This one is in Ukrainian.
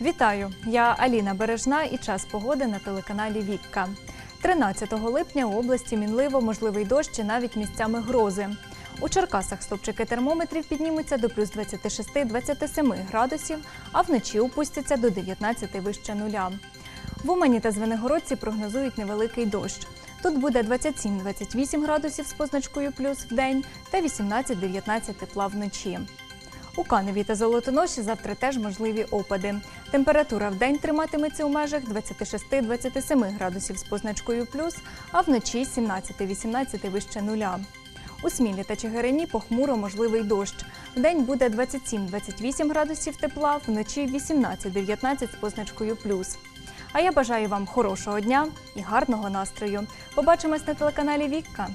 Вітаю! Я Аліна Бережна і час погоди на телеканалі Вікка. 13 липня у області мінливо можливий дощ і навіть місцями грози. У Черкасах стопчики термометрів піднімуться до плюс 26-27 градусів, а вночі опустяться до 19 вище нуля. В Умані та Звенигородці прогнозують невеликий дощ. Тут буде 27-28 градусів з позначкою плюс в день та 18-19 тепла вночі. У Каневі та Золотоноші завтра теж можливі опади. Температура в день триматиметься у межах 26-27 градусів з позначкою плюс, а вночі 17-18 вище нуля. У Смілі та Чигирині похмуро можливий дощ. В день буде 27-28 градусів тепла, вночі 18-19 з позначкою плюс. А я бажаю вам хорошого дня і гарного настрою. Побачимось на телеканалі Вікка.